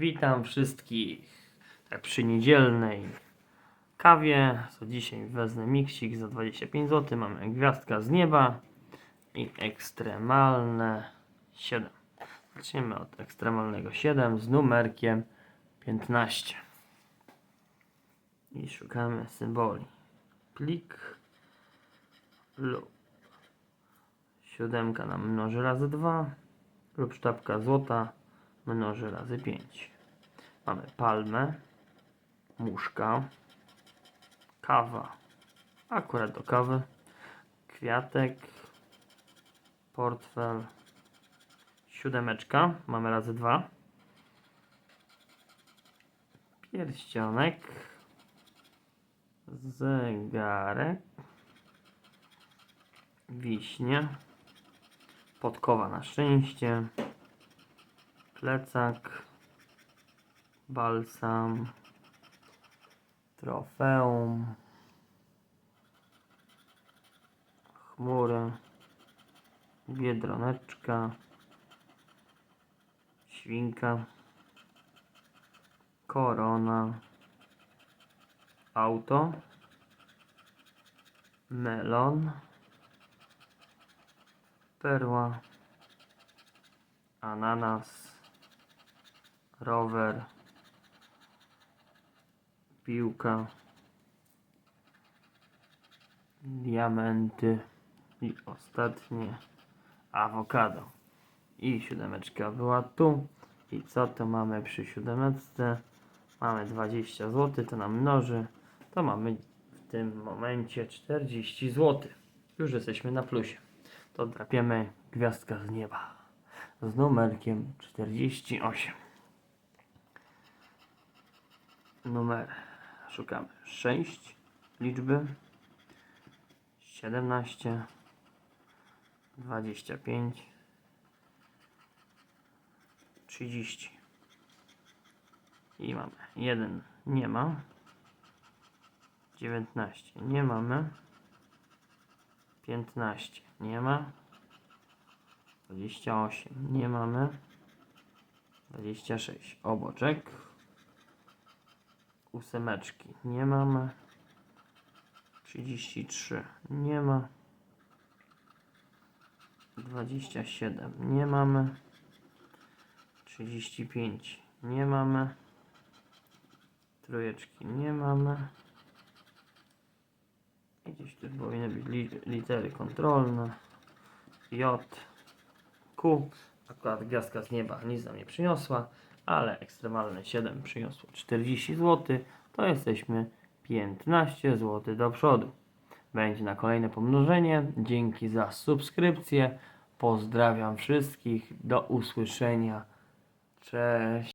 Witam wszystkich tak przy niedzielnej kawie. Co dzisiaj wezmę miksik za 25 zł. Mamy gwiazdka z nieba i ekstremalne 7. Zaczniemy od ekstremalnego 7 z numerkiem 15. I szukamy symboli. Plik lub siódemka nam mnoży razy 2 lub sztabka złota mnoży razy 5. Mamy palmę, muszka, kawa, akurat do kawy, kwiatek, portfel, siódemeczka, mamy razy 2, pierścionek, zegarek, wiśnie, podkowa na szczęście, plecak, balsam, trofeum, chmury, biedroneczka, świnka, korona, auto, melon, perła, ananas, rower, piłka, diamenty i ostatnie awokado. I siódemeczka była tu. I co to mamy przy siódemeczce? Mamy 20 zł, to nam mnoży. To mamy w tym momencie 40 zł. Już jesteśmy na plusie. To drapiemy gwiazdka z nieba z numerkiem 48. Numer szukamy. 6 liczby. 17 25 30 i mamy. 1 nie ma. 19 nie mamy. 15 nie ma. 28 nie mamy. 26 oboczek ósemeczki. Nie mamy. 33 nie ma. 27 nie mamy. 35 nie mamy. Trójeczki. Nie mamy. I gdzieś tu powinny być li litery kontrolne. J. Q. Akurat gwiazdka z nieba nic nam nie przyniosła ale ekstremalne 7 przyniosło 40 zł to jesteśmy 15 zł do przodu będzie na kolejne pomnożenie. Dzięki za subskrypcję. Pozdrawiam wszystkich. Do usłyszenia. Cześć.